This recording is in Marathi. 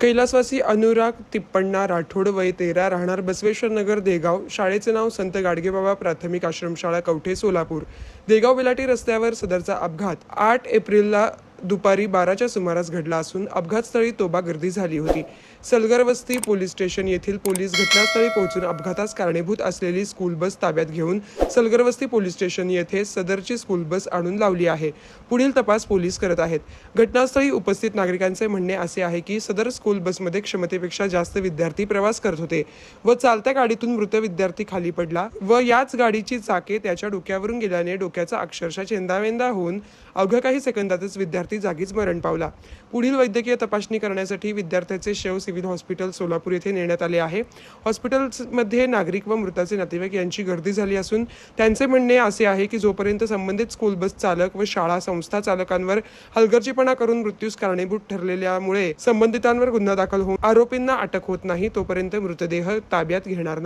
कैलासवासी अनुराग तिप्पण्णा राठोड वय तेरा राहणार बसवेश्वर नगर देगाव. शाळेचे नाव संत गाडगेबाबा प्राथमिक आश्रमशाळा कवठे सोलापूर. देगाव बेलाटी रस्त्यावर सदरचा अपघात. आठ एप्रिलला दुपारी बाराच्या सुमारास घडला असून अपघातस्थळी तोबा गर्दी झाली होती. सलगरवस्ती पोलीस स्टेशन येथील पोलीस घटनास्थळी पोहोचून अपघातास कारणीभूत असलेली स्कूल बस ताब्यात घेऊन सलगरवस्ती पोलीस स्टेशन येथे सदरची स्कूल बस आणून लावली आहे. पुढील तपास पोलीस करत आहेत. घटनास्थळी उपस्थित नागरिकांचे म्हणणे असे आहे की सदर स्कूल बसमध्ये क्षमतेपेक्षा जास्त विद्यार्थी प्रवास करत होते व चालत्या गाडीतून मृत विद्यार्थी खाली पडला व याच गाडीची चाके त्याच्या डोक्यावरून गेल्याने डोक्याचा अक्षरशः चेंदावेंदा होऊन अवघ्या काही सेकंदातच विद्यार्थी जागीच मरण पावला. पुढील वैद्यकीय तपासणी करण्यासाठी विद्यार्थ्याचे शव सिव्हिल हॉस्पिटल सोलापूर येथे नेण्यात आले आहे. हॉस्पिटलमध्ये नागरिक व मृताचे नातेवाईक यांची गर्दी झाली असून त्यांचे म्हणणे असे आहे की जोपर्यंत संबंधित स्कूल बस चालक व शाळा संस्था चालकांवर हलगर्जीपणा करून मृत्यूस कारणीभूत ठरलेल्यामुळे संबंधितांवर गुन्हा दाखल होऊन आरोपींना अटक होत नाही तोपर्यंत मृतदेह ताब्यात घेणार नाही.